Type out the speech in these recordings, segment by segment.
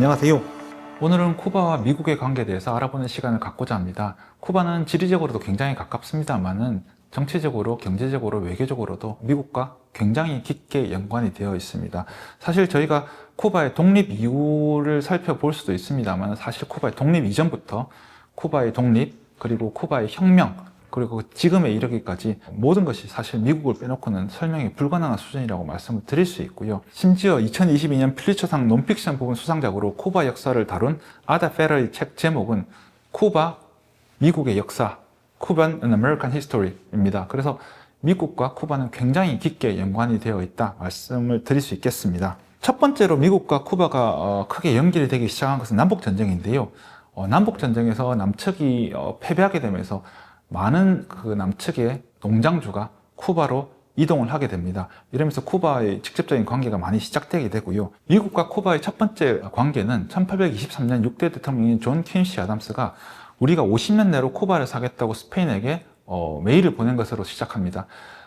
안녕하세요. 오늘은 쿠바와 미국의 관계에 대해서 알아보는 시간을 갖고자 합니다. 쿠바는 지리적으로도 굉장히 가깝습니다만은 정치적으로, 경제적으로, 외교적으로도 미국과 굉장히 깊게 연관이 되어 있습니다. 사실 저희가 쿠바의 독립 이유를 살펴볼 수도 있습니다만 사실 쿠바의 독립 이전부터 쿠바의 독립, 그리고 쿠바의 혁명, 그리고 지금에 이르기까지 모든 것이 사실 미국을 빼놓고는 설명이 불가능한 수준이라고 말씀을 드릴 수 있고요. 심지어 2022년 필리처상 논픽션 부분 수상작으로 쿠바 역사를 다룬 아다 페러의 책 제목은 쿠바, 미국의 역사, 쿠반 an American History입니다. 그래서 미국과 쿠바는 굉장히 깊게 연관이 되어 있다 말씀을 드릴 수 있겠습니다. 첫 번째로 미국과 쿠바가 어, 크게 연결이 되기 시작한 것은 남북 전쟁인데요. 어, 남북 전쟁에서 남측이 어, 패배하게 되면서 많은 그 남측의 농장주가 쿠바로 이동을 하게 됩니다. 이러면서 쿠바의 직접적인 관계가 많이 시작되게 되고요. 미국과 쿠바의 첫 번째 관계는 1823년 6대 대통령인 존 퀸시 아담스가 우리가 50년 내로 쿠바를 사겠다고 스페인에게 어, 메일을 보낸 것으로 시작합니다.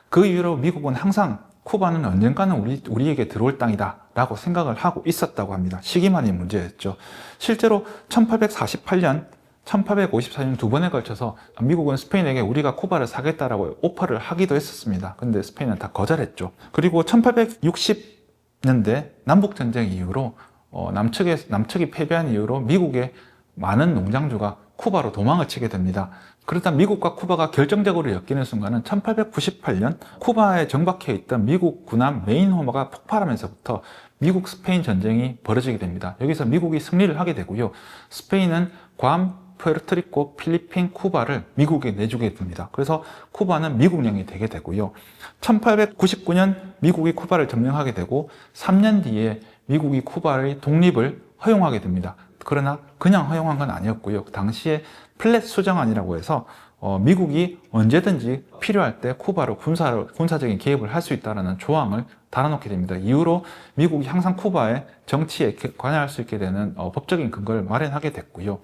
그 이후로 미국은 항상 쿠바는 언젠가는 우리, 우리에게 들어올 땅이다 라고 생각을 하고 있었다고 합니다. 시기만이 문제였죠. 실제로 1848년 1854년 두 번에 걸쳐서 미국은 스페인에게 우리가 쿠바를 사겠다라고 오퍼를 하기도 했었습니다. 근데 스페인은 다 거절했죠. 그리고 1860년대 남북전쟁 이후로 어, 남측의, 남측이 패배한 이후로 미국의 많은 농장주가 쿠바로 도망을 치게 됩니다. 그러다 미국과 쿠바가 결정적으로 엮이는 순간은 1898년 쿠바에 정박해 있던 미국 군함 메인호머가 폭발하면서부터 미국 스페인 전쟁이 벌어지게 됩니다. 여기서 미국이 승리를 하게 되고요. 스페인은 괌, 푸에르토리코, 필리핀, 쿠바를 미국에 내주게 됩니다. 그래서 쿠바는 미국령이 되게 되고요. 1899년 미국이 쿠바를 점령하게 되고 3년 뒤에 미국이 쿠바의 독립을 허용하게 됩니다. 그러나 그냥 허용한 건 아니었고요. 그 당시에 플랫 수정안이라고 해서 어, 미국이 언제든지 필요할 때 쿠바로 군사, 군사적인 개입을 할 수 있다는 조항을 달아놓게 됩니다. 이후로 미국이 항상 쿠바의 정치에 관여할 수 있게 되는 어, 법적인 근거를 마련하게 됐고요.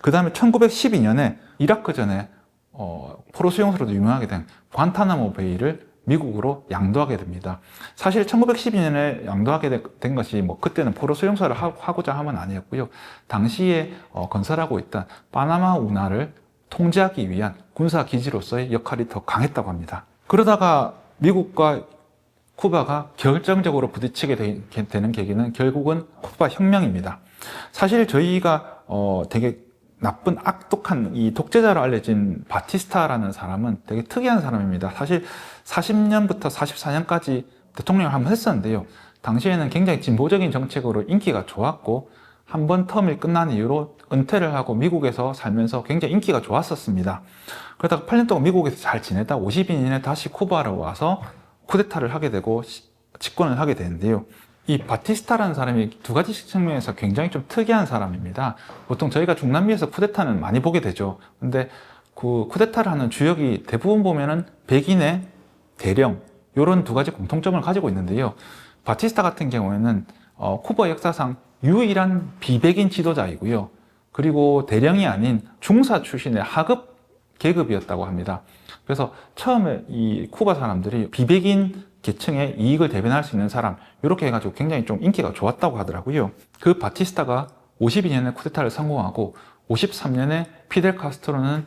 그 다음에 1912년에 이라크전에 어, 포로 수용소로도 유명하게 된 관타나모 베이를 미국으로 양도하게 됩니다. 사실 1912년에 양도하게 된 것이 뭐 그때는 포로 수용소를 하고자 함은 아니었고요. 당시에 어, 건설하고 있던 파나마 운하를 통제하기 위한 군사 기지로서의 역할이 더 강했다고 합니다. 그러다가 미국과 쿠바가 결정적으로 부딪히게 되는 계기는 결국은 쿠바 혁명입니다. 사실 저희가 어 되게 나쁜 악독한 이 독재자로 알려진 바티스타라는 사람은 되게 특이한 사람입니다. 사실 40년부터 44년까지 대통령을 한 번 했었는데요. 당시에는 굉장히 진보적인 정책으로 인기가 좋았고 한 번 텀이 끝난 이후로 은퇴를 하고 미국에서 살면서 굉장히 인기가 좋았었습니다. 그러다가 8년 동안 미국에서 잘 지내다 52년에 다시 쿠바로 와서 쿠데타를 하게 되고 집권을 하게 되는데요. 이 바티스타라는 사람이 두 가지 측면에서 굉장히 좀 특이한 사람입니다. 보통 저희가 중남미에서 쿠데타는 많이 보게 되죠. 근데 그 쿠데타를 하는 주역이 대부분 보면은 백인의 대령 이런 두 가지 공통점을 가지고 있는데요. 바티스타 같은 경우에는 어, 쿠바 역사상 유일한 비백인 지도자이고요. 그리고 대령이 아닌 중사 출신의 하급 계급이었다고 합니다. 그래서 처음에 이 쿠바 사람들이 비백인 계층의 이익을 대변할 수 있는 사람 이렇게 해가지고 굉장히 좀 인기가 좋았다고 하더라고요. 그 바티스타가 52년에 쿠데타를 성공하고 53년에 피델 카스트로는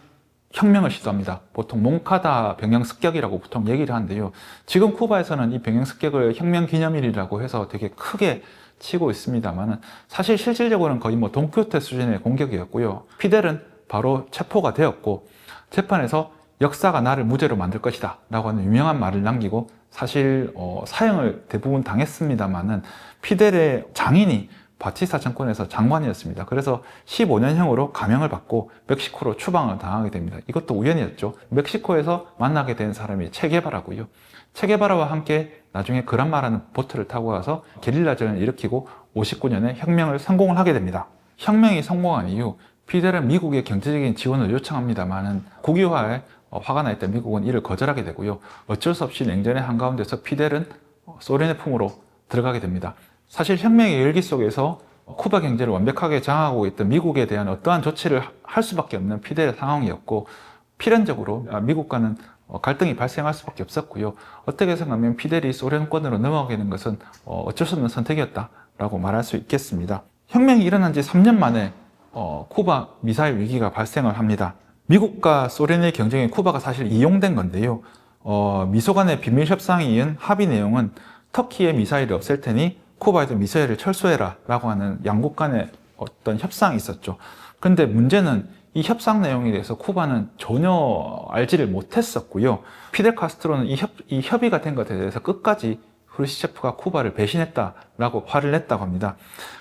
혁명을 시도합니다. 보통 몽카다 병영 습격이라고 보통 얘기를 하는데요. 지금 쿠바에서는 이 병영 습격을 혁명 기념일이라고 해서 되게 크게 치고 있습니다만은 사실 실질적으로는 거의 뭐 동키호테 수준의 공격이었고요. 피델은 바로 체포가 되었고 재판에서 역사가 나를 무죄로 만들 것이다 라고 하는 유명한 말을 남기고 사실 어, 사형을 대부분 당했습니다만은 피델의 장인이 바티스타 정권에서 장관이었습니다. 그래서 15년형으로 감형을 받고 멕시코로 추방을 당하게 됩니다. 이것도 우연이었죠. 멕시코에서 만나게 된 사람이 체게바라고요. 체게바라와 함께 나중에 그란마라는 보트를 타고 가서 게릴라전을 일으키고 59년에 혁명을 성공을 하게 됩니다. 혁명이 성공한 이후 피델은 미국의 경제적인 지원을 요청합니다만은 국유화에 어, 화가 나 있던 미국은 이를 거절하게 되고요. 어쩔 수 없이 냉전의 한가운데서 피델은 소련의 품으로 들어가게 됩니다. 사실 혁명의 열기 속에서 쿠바 경제를 완벽하게 장악하고 있던 미국에 대한 어떠한 조치를 할 수밖에 없는 피델의 상황이었고 필연적으로 미국과는 갈등이 발생할 수밖에 없었고요. 어떻게 생각하면 피델이 소련권으로 넘어가게 된 것은 어쩔 수 없는 선택이었다라고 말할 수 있겠습니다. 혁명이 일어난 지 3년 만에 어, 쿠바 미사일 위기가 발생을 합니다. 미국과 소련의 경쟁에 쿠바가 사실 이용된 건데요. 어, 미소 간의 비밀 협상에 이은 합의 내용은 터키의 미사일이 없앨 테니 쿠바에도 미사일을 철수해라 라고 하는 양국 간의 어떤 협상이 있었죠. 근데 문제는 이 협상 내용에 대해서 쿠바는 전혀 알지를 못했었고요. 피델 카스트로는 이, 협, 이 협의가 된 것에 대해서 끝까지 후르시체프가 쿠바를 배신했다라고 화를 냈다고 합니다.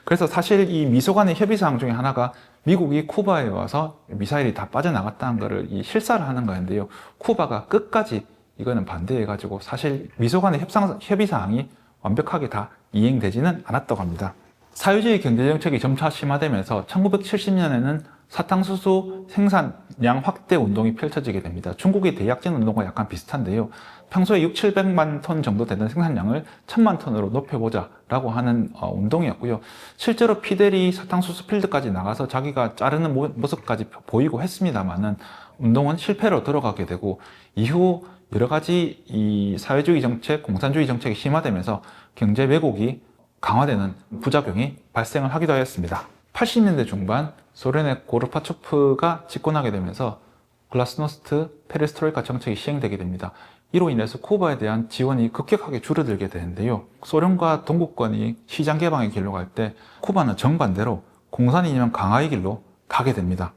그래서 사실 이 미소 간의 협의 사항 중에 하나가 미국이 쿠바에 와서 미사일이 다 빠져나갔다는 것을 이 실사를 하는 거였는데요. 쿠바가 끝까지 이거는 반대해가지고 사실 미소 간의 협상, 협의 사항이 완벽하게 다 이행되지는 않았다고 합니다. 사회주의 경제정책이 점차 심화되면서 1970년에는 사탕수수 생산량 확대 운동이 펼쳐지게 됩니다. 중국의 대약진 운동과 약간 비슷한데요. 평소에 6, 700만 톤 정도 되는 생산량을 1000만 톤으로 높여보자 라고 하는 어, 운동이었고요. 실제로 피델이 사탕수수 필드까지 나가서 자기가 자르는 모- 모습까지 보이고 했습니다만은 운동은 실패로 들어가게 되고 이후 여러 가지 이 사회주의 정책, 공산주의 정책이 심화되면서 경제 왜곡이 강화되는 부작용이 발생을 하기도 하였습니다. 80년대 중반 소련의 고르파초프가 집권하게 되면서 글라스노스트 페레스트로이카 정책이 시행되게 됩니다. 이로 인해서 쿠바에 대한 지원이 급격하게 줄어들게 되는데요. 소련과 동구권이 시장 개방의 길로 갈 때 쿠바는 정반대로 공산이념 강화의 길로 가게 됩니다.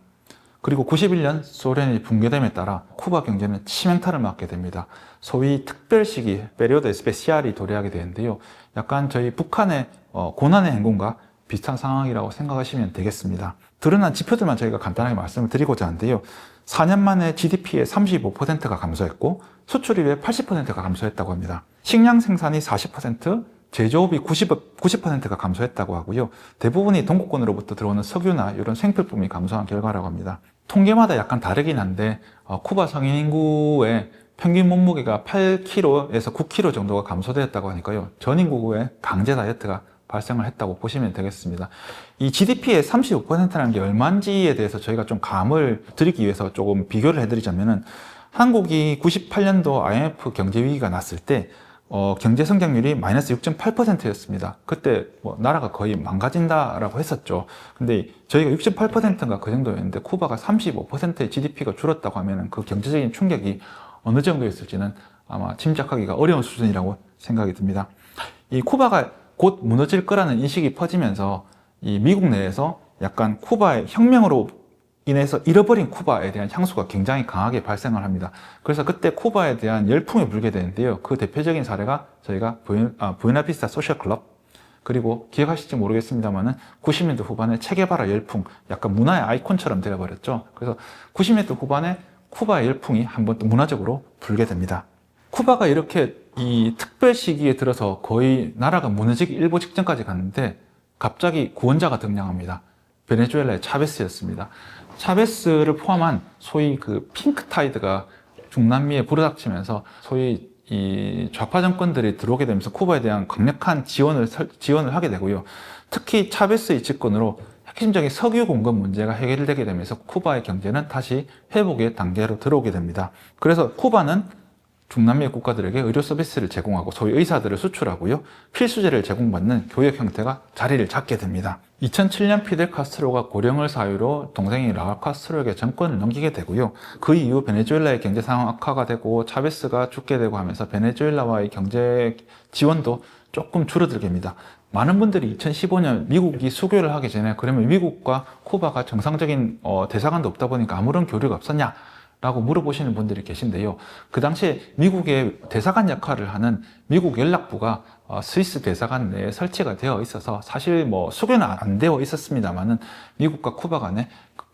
그리고 91년 소련이 붕괴됨에 따라 쿠바 경제는 치명타를 맞게 됩니다. 소위 특별 시기, 페리오드 에스페시알이 도래하게 되는데요. 약간 저희 북한의 어, 고난의 행군과 비슷한 상황이라고 생각하시면 되겠습니다. 드러난 지표들만 저희가 간단하게 말씀을 드리고자 하는데요. 4년 만에 GDP의 35%가 감소했고 수출입의 80%가 감소했다고 합니다. 식량 생산이 40%, 제조업이 90, 90%가 감소했다고 하고요. 대부분이 동구권으로부터 들어오는 석유나 이런 생필품이 감소한 결과라고 합니다. 통계마다 약간 다르긴 한데 어, 쿠바 성인 인구의 평균 몸무게가 8kg에서 9kg 정도가 감소되었다고 하니까요. 전 인구의 강제 다이어트가 발생을 했다고 보시면 되겠습니다. 이 GDP의 35%라는 게 얼마인지에 대해서 저희가 좀 감을 드리기 위해서 조금 비교를 해드리자면은 한국이 98년도 IMF 경제 위기가 났을 때 어, 경제 성장률이 마이너스 6.8%였습니다. 그때 뭐 나라가 거의 망가진다라고 했었죠. 근데 저희가 6.8%인가 그 정도였는데 쿠바가 35%의 GDP가 줄었다고 하면은 그 경제적인 충격이 어느 정도였을지는 아마 짐작하기가 어려운 수준이라고 생각이 듭니다. 이 쿠바가 곧 무너질 거라는 인식이 퍼지면서 이 미국 내에서 약간 쿠바의 혁명으로 인해서 잃어버린 쿠바에 대한 향수가 굉장히 강하게 발생을 합니다. 그래서 그때 쿠바에 대한 열풍이 불게 되는데요. 그 대표적인 사례가 저희가 부엔, 아, 부에나비스타 소셜 클럽 그리고 기억하실지 모르겠습니다만은 90년대 후반에 체게바라 열풍 약간 문화의 아이콘처럼 되어버렸죠. 그래서 90년대 후반에 쿠바의 열풍이 한번 또 문화적으로 불게 됩니다. 쿠바가 이렇게 이 특별 시기에 들어서 거의 나라가 무너지기 일보 직전까지 갔는데 갑자기 구원자가 등장합니다. 베네수엘라의 차베스였습니다. 차베스를 포함한 소위 그 핑크 타이드가 중남미에 불어닥치면서 소위 이 좌파 정권들이 들어오게 되면서 쿠바에 대한 강력한 지원을 설- 지원을 하게 되고요. 특히 차베스의 집권으로 핵심적인 석유 공급 문제가 해결되게 되면서 쿠바의 경제는 다시 회복의 단계로 들어오게 됩니다. 그래서 쿠바는 중남미 국가들에게 의료 서비스를 제공하고 소위 의사들을 수출하고요. 필수제를 제공받는 교역 형태가 자리를 잡게 됩니다. 2007년 피델 카스트로가 고령을 사유로 동생인 라울 카스트로에게 정권을 넘기게 되고요. 그 이후 베네수엘라의 경제 상황 악화가 되고 차베스가 죽게 되고 하면서 베네수엘라와의 경제 지원도 조금 줄어들게 됩니다. 많은 분들이 2015년 미국이 수교를 하기 전에 그러면 미국과 쿠바가 정상적인 어, 대사관도 없다 보니까 아무런 교류가 없었냐? 라고 물어보시는 분들이 계신데요. 그 당시에 미국의 대사관 역할을 하는 미국 연락부가 어, 스위스 대사관 내에 설치가 되어 있어서 사실 뭐 수교는 안 되어 있었습니다만은 미국과 쿠바 간에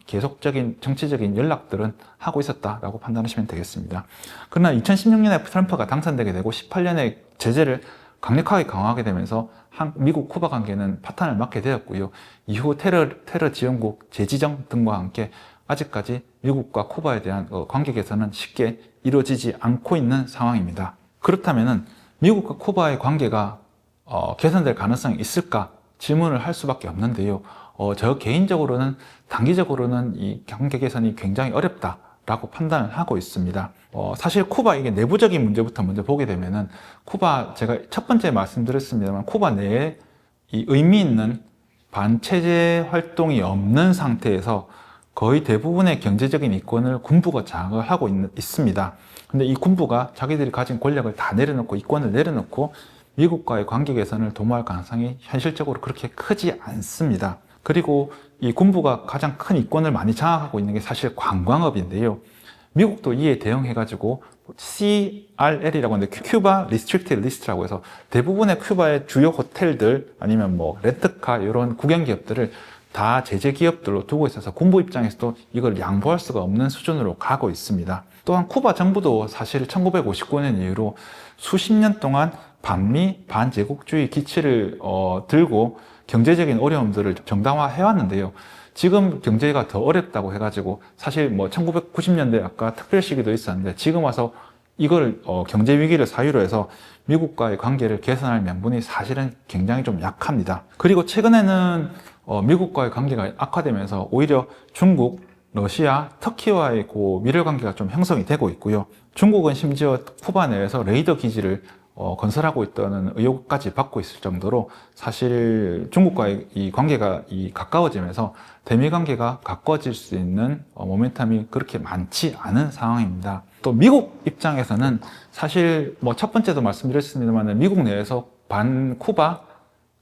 계속적인 정치적인 연락들은 하고 있었다라고 판단하시면 되겠습니다. 그러나 2016년에 트럼프가 당선되게 되고 18년에 제재를 강력하게 강화하게 되면서 한- 미국 쿠바 관계는 파탄을 맞게 되었고요. 이후 테러, 테러 지원국 재지정 등과 함께 아직까지 미국과 쿠바에 대한 어, 관계 개선은 쉽게 이루어지지 않고 있는 상황입니다. 그렇다면 미국과 쿠바의 관계가 어, 개선될 가능성이 있을까 질문을 할 수밖에 없는데요. 어, 저 개인적으로는 단기적으로는 이 관계 개선이 굉장히 어렵다 라고 판단을 하고 있습니다. 어, 사실 쿠바 이게 내부적인 문제부터 먼저 보게 되면은 쿠바 제가 첫 번째 말씀드렸습니다만 쿠바 내에 이 의미 있는 반체제 활동이 없는 상태에서 거의 대부분의 경제적인 이권을 군부가 장악을 하고 있, 습니다 근데 이 군부가 자기들이 가진 권력을 다 내려놓고 이권을 내려놓고 미국과의 관계 개선을 도모할 가능성이 현실적으로 그렇게 크지 않습니다. 그리고 이 군부가 가장 큰 이권을 많이 장악하고 있는 게 사실 관광업인데요. 미국도 이에 대응해가지고 CRL이라고 하는데 큐바 리스트릭티드 리스트라고 해서 대부분의 큐바의 주요 호텔들 아니면 뭐 렌트카 이런 국영 기업들을 다 제재 기업들로 두고 있어서 군부 입장에서도 이걸 양보할 수가 없는 수준으로 가고 있습니다. 또한 쿠바 정부도 사실 1959년 이후로 수십 년 동안 반미 반제국주의 기치를 어, 들고 경제적인 어려움들을 정당화해 왔는데요. 지금 경제가 더 어렵다고 해가지고 사실 뭐 1990년대 아까 특별 시기도 있었는데 지금 와서 이걸 어, 경제 위기를 사유로 해서 미국과의 관계를 개선할 명분이 사실은 굉장히 좀 약합니다. 그리고 최근에는 어, 미국과의 관계가 악화되면서 오히려 중국, 러시아, 터키와의 그 미래 관계가 좀 형성이 되고 있고요. 중국은 심지어 쿠바 내에서 레이더 기지를 어, 건설하고 있다는 의혹까지 받고 있을 정도로 사실 중국과의 이 관계가 이 가까워지면서 대미 관계가 가까워질 수 있는 어, 모멘텀이 그렇게 많지 않은 상황입니다. 또 미국 입장에서는 사실 뭐 첫 번째도 말씀드렸습니다만 미국 내에서 반 쿠바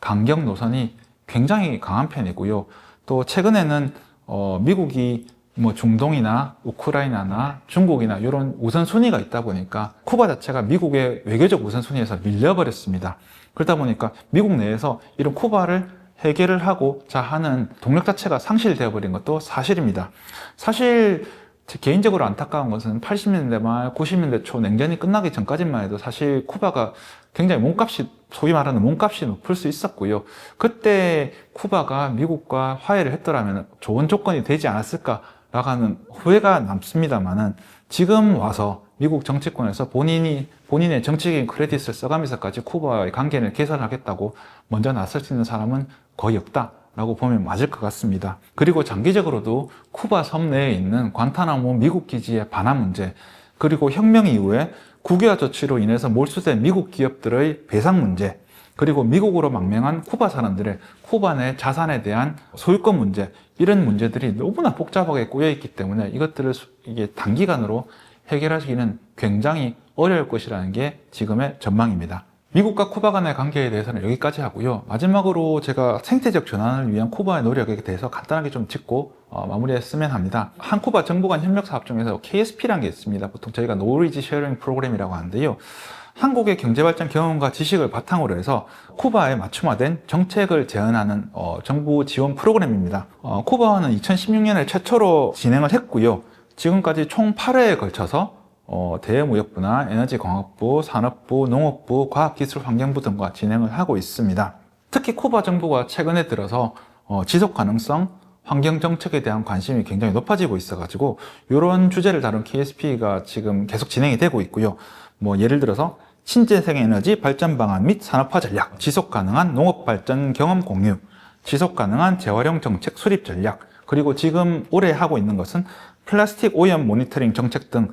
강경 노선이 굉장히 강한 편이고요. 또 최근에는 어, 미국이 뭐 중동이나 우크라이나나 중국이나 이런 우선순위가 있다 보니까 쿠바 자체가 미국의 외교적 우선순위에서 밀려버렸습니다. 그러다 보니까 미국 내에서 이런 쿠바를 해결을 하고 자 하는 동력 자체가 상실되어 버린 것도 사실입니다. 사실 제 개인적으로 안타까운 것은 80년대 말 90년대 초 냉전이 끝나기 전까지만 해도 사실 쿠바가 굉장히 몸값이 소위 말하는 몸값이 높을 수 있었고요. 그때 쿠바가 미국과 화해를 했더라면 좋은 조건이 되지 않았을까 나가는 후회가 남습니다만은 지금 와서 미국 정치권에서 본인이 본인의 정치적인 크레딧을 써가면서까지 쿠바와의 관계를 개선하겠다고 먼저 나설 수 있는 사람은 거의 없다 라고 보면 맞을 것 같습니다. 그리고 장기적으로도 쿠바 섬 내에 있는 관타나모 미국 기지의 반환 문제 그리고 혁명 이후에 국유화 조치로 인해서 몰수된 미국 기업들의 배상 문제 그리고 미국으로 망명한 쿠바 사람들의 쿠바 내 자산에 대한 소유권 문제 이런 문제들이 너무나 복잡하게 꼬여 있기 때문에 이것들을 수- 이게 단기간으로 해결하기는 굉장히 어려울 것이라는 게 지금의 전망입니다. 미국과 쿠바 간의 관계에 대해서는 여기까지 하고요. 마지막으로 제가 생태적 전환을 위한 쿠바의 노력에 대해서 간단하게 좀 짚고 어, 마무리했으면 합니다. 한쿠바 정부 간 협력 사업 중에서 KSP라는 게 있습니다. 보통 저희가 노리지 쉐어링 프로그램이라고 하는데요. 한국의 경제발전 경험과 지식을 바탕으로 해서 쿠바에 맞춤화된 정책을 제안하는 어, 정부 지원 프로그램입니다. 어, 쿠바와는 2016년에 최초로 진행을 했고요. 지금까지 총 8회에 걸쳐서 어, 대무역부나 에너지광학부, 산업부, 농업부, 과학기술환경부 등과 진행을 하고 있습니다. 특히 쿠바 정부가 최근에 들어서 어, 지속가능성, 환경 정책에 대한 관심이 굉장히 높아지고 있어가지고 이런 주제를 다룬 KSP가 지금 계속 진행이 되고 있고요. 뭐 예를 들어서 신재생 에너지 발전 방안 및 산업화 전략, 지속 가능한 농업 발전 경험 공유, 지속 가능한 재활용 정책 수립 전략, 그리고 지금 올해 하고 있는 것은 플라스틱 오염 모니터링 정책 등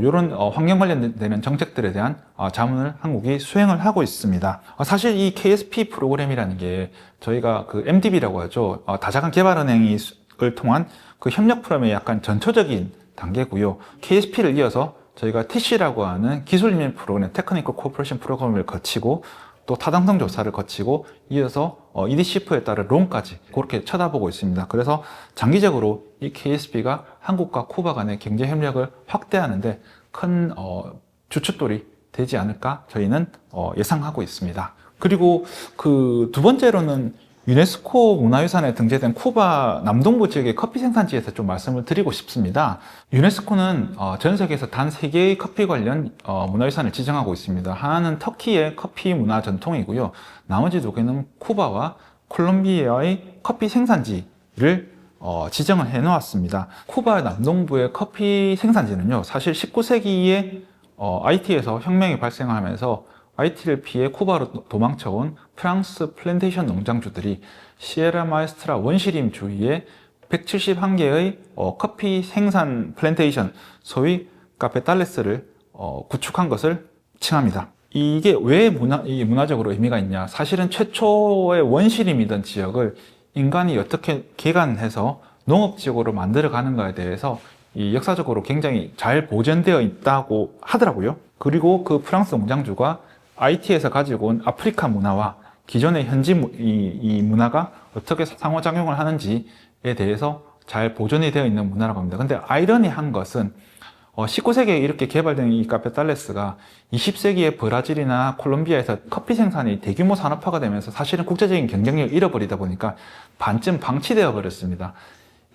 이런 환경 관련되는 정책들에 대한 어, 자문을 한국이 수행을 하고 있습니다. 어, 사실 이 KSP 프로그램이라는 게 저희가 그 MDB라고 하죠. 어, 다자간 개발은행을 통한 그 협력 프로그램의 약간 전초적인 단계고요. KSP를 이어서 저희가 TC라고 하는 기술인면 프로그램, 테크니컬 코퍼레이션 프로그램을 거치고 또 타당성 조사를 거치고 이어서 어, EDCF에 따른 론까지 그렇게 쳐다보고 있습니다. 그래서 장기적으로 이 KSB가 한국과 쿠바 간의 경제 협력을 확대하는데 큰 어, 주춧돌이 되지 않을까 저희는 어, 예상하고 있습니다. 그리고 그 두 번째로는 유네스코 문화유산에 등재된 쿠바 남동부 지역의 커피 생산지에서 좀 말씀을 드리고 싶습니다. 유네스코는 어, 전 세계에서 단세 개의 커피 관련 어, 문화유산을 지정하고 있습니다. 하나는 터키의 커피 문화 전통이고요. 나머지 두 개는 쿠바와 콜롬비아의 커피 생산지를 어, 지정을 해 놓았습니다. 쿠바 남동부의 커피 생산지는요, 사실 19세기에 IT에서 혁명이 발생하면서 IT를 피해 쿠바로 도망쳐온 프랑스 플랜테이션 농장주들이 시에라 마에스트라 원시림 주위에 171개의 어, 커피 생산 플랜테이션, 소위 카페 딸레스를 어, 구축한 것을 칭합니다. 이게 왜 문화, 이 문화적으로 의미가 있냐? 사실은 최초의 원시림이던 지역을 인간이 어떻게 개간해서 농업지역으로 만들어가는가에 대해서 이 역사적으로 굉장히 잘 보존되어 있다고 하더라고요. 그리고 그 프랑스 농장주가 IT에서 가지고 온 아프리카 문화와 기존의 현지 무- 이, 이 문화가 어떻게 상호작용을 하는지에 대해서 잘 보존이 되어 있는 문화라고 합니다. 근데 아이러니한 것은 어, 19세기에 이렇게 개발된 이 카페 달레스가 20세기에 브라질이나 콜롬비아에서 커피 생산이 대규모 산업화가 되면서 사실은 국제적인 경쟁력을 잃어버리다 보니까 반쯤 방치되어 버렸습니다.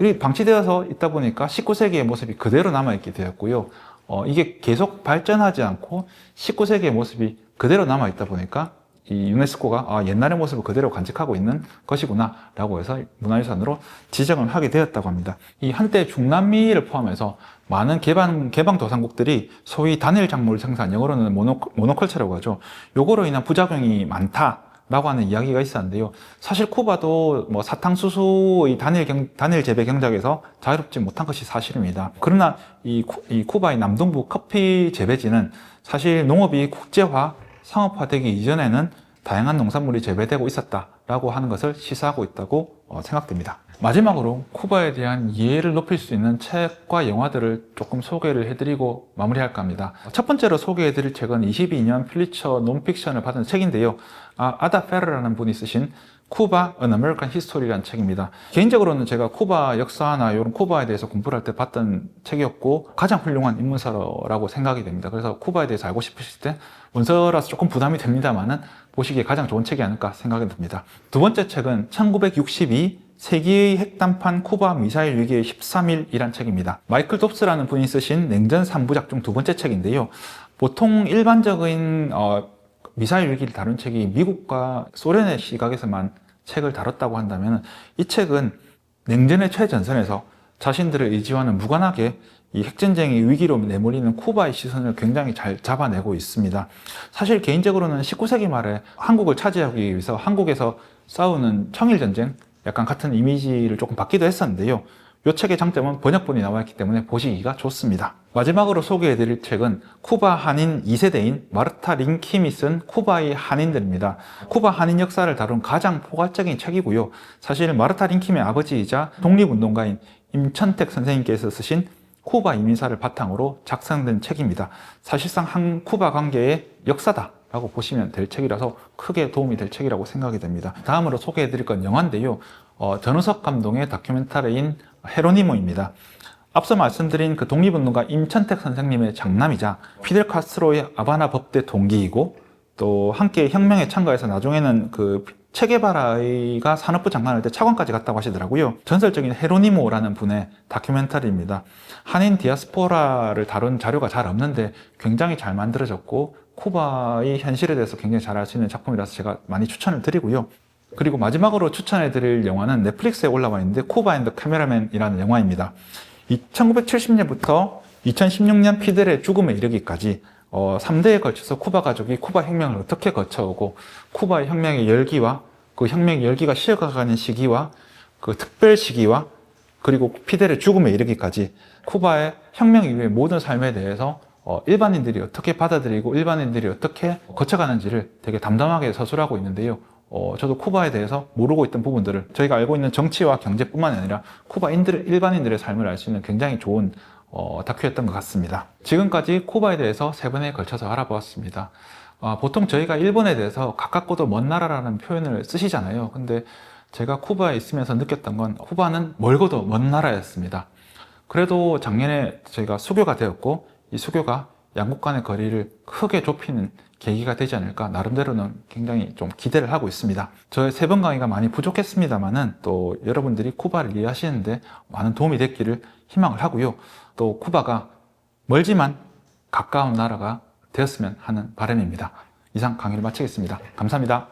이 방치되어서 있다 보니까 19세기의 모습이 그대로 남아있게 되었고요. 어, 이게 계속 발전하지 않고 19세기의 모습이 그대로 남아 있다 보니까 이 유네스코가 아, 옛날의 모습을 그대로 간직하고 있는 것이구나 라고 해서 문화유산으로 지정을 하게 되었다고 합니다. 이 한때 중남미를 포함해서 많은 개방, 개방 도상국들이 소위 단일 작물 생산, 영어로는 모노, 모노컬처라고 하죠. 요거로 인한 부작용이 많다. 라고 하는 이야기가 있었는데요. 사실 쿠바도 뭐 사탕수수의 단일 경, 단일 재배 경작에서 자유롭지 못한 것이 사실입니다. 그러나 이, 쿠, 이 쿠바의 남동부 커피 재배지는 사실 농업이 국제화, 상업화되기 이전에는 다양한 농산물이 재배되고 있었다라고 하는 것을 시사하고 있다고 어, 생각됩니다. 마지막으로 쿠바에 대한 이해를 높일 수 있는 책과 영화들을 조금 소개를 해드리고 마무리할까 합니다. 첫 번째로 소개해드릴 책은 22년 필리처 논픽션을 받은 책인데요. 아, 아다 페르라는 분이 쓰신 쿠바 An American History라는 책입니다. 개인적으로는 제가 쿠바 역사나 이런 쿠바에 대해서 공부를 할 때 봤던 책이었고 가장 훌륭한 인문서라고 생각이 됩니다. 그래서 쿠바에 대해서 알고 싶으실 때 원서라서 조금 부담이 됩니다만은 보시기에 가장 좋은 책이 아닐까 생각이 듭니다. 두 번째 책은 1962 세계의 핵단판 쿠바 미사일 위기의 13일이란 책입니다. 마이클 dob스라는 분이 쓰신 냉전 3부 작 중 두 번째 책인데요. 보통 일반적인 어, 미사일 위기를 다룬 책이 미국과 소련의 시각에서만 책을 다뤘다고 한다면 이 책은 냉전의 최전선에서 자신들을 의지와는 무관하게 이 핵전쟁의 위기로 내몰리는 쿠바의 시선을 굉장히 잘 잡아내고 있습니다. 사실 개인적으로는 19세기 말에 한국을 차지하기 위해서 한국에서 싸우는 청일전쟁 약간 같은 이미지를 조금 받기도 했었는데요. 이 책의 장점은 번역본이 나와 있기 때문에 보시기가 좋습니다. 마지막으로 소개해드릴 책은 쿠바 한인 2세대인 마르타 린킴이 쓴 쿠바의 한인들입니다. 쿠바 한인 역사를 다룬 가장 포괄적인 책이고요. 사실 마르타 린킴의 아버지이자 독립운동가인 임천택 선생님께서 쓰신 쿠바 이민사를 바탕으로 작성된 책입니다. 사실상 한 쿠바 관계의 역사다. 라고 보시면 될 책이라서 크게 도움이 될 책이라고 생각이 됩니다. 다음으로 소개해 드릴 건 영화인데요. 어, 전우석 감독의 다큐멘터리인 헤로니모입니다. 앞서 말씀드린 그 독립운동가 임천택 선생님의 장남이자 피델 카스트로의 아바나 법대 동기이고 또 함께 혁명에 참가해서 나중에는 그 체게바라가 산업부 장관할 때 차관까지 갔다고 하시더라고요. 전설적인 헤로니모라는 분의 다큐멘터리입니다. 한인 디아스포라를 다룬 자료가 잘 없는데 굉장히 잘 만들어졌고 쿠바의 현실에 대해서 굉장히 잘 알 수 있는 작품이라서 제가 많이 추천을 드리고요. 그리고 마지막으로 추천해 드릴 영화는 넷플릭스에 올라와 있는데 쿠바 앤드 카메라맨이라는 영화입니다. 1970년부터 2016년 피델의 죽음에 이르기까지 어, 3대에 걸쳐서 쿠바 가족이 쿠바 혁명을 어떻게 거쳐오고 쿠바의 혁명의 열기와 그 혁명의 열기가 식어가는 시기와 그 특별 시기와 그리고 피델의 죽음에 이르기까지 쿠바의 혁명 이후의 모든 삶에 대해서 어, 일반인들이 어떻게 받아들이고 일반인들이 어떻게 거쳐가는지를 되게 담담하게 서술하고 있는데요. 어, 저도 쿠바에 대해서 모르고 있던 부분들을 저희가 알고 있는 정치와 경제뿐만 아니라 쿠바인들, 일반인들의 삶을 알 수 있는 굉장히 좋은 어, 다큐였던 것 같습니다. 지금까지 쿠바에 대해서 세 번에 걸쳐서 알아보았습니다. 아, 보통 저희가 일본에 대해서 가깝고도 먼 나라라는 표현을 쓰시잖아요. 근데 제가 쿠바에 있으면서 느꼈던 건 쿠바는 멀고도 먼 나라였습니다. 그래도 작년에 저희가 수교가 되었고 이 수교가 양국 간의 거리를 크게 좁히는 계기가 되지 않을까 나름대로는 굉장히 좀 기대를 하고 있습니다. 저의 세 번 강의가 많이 부족했습니다만은 또 여러분들이 쿠바를 이해하시는데 많은 도움이 됐기를 희망을 하고요. 또 쿠바가 멀지만 가까운 나라가 되었으면 하는 바람입니다. 이상 강의를 마치겠습니다. 감사합니다.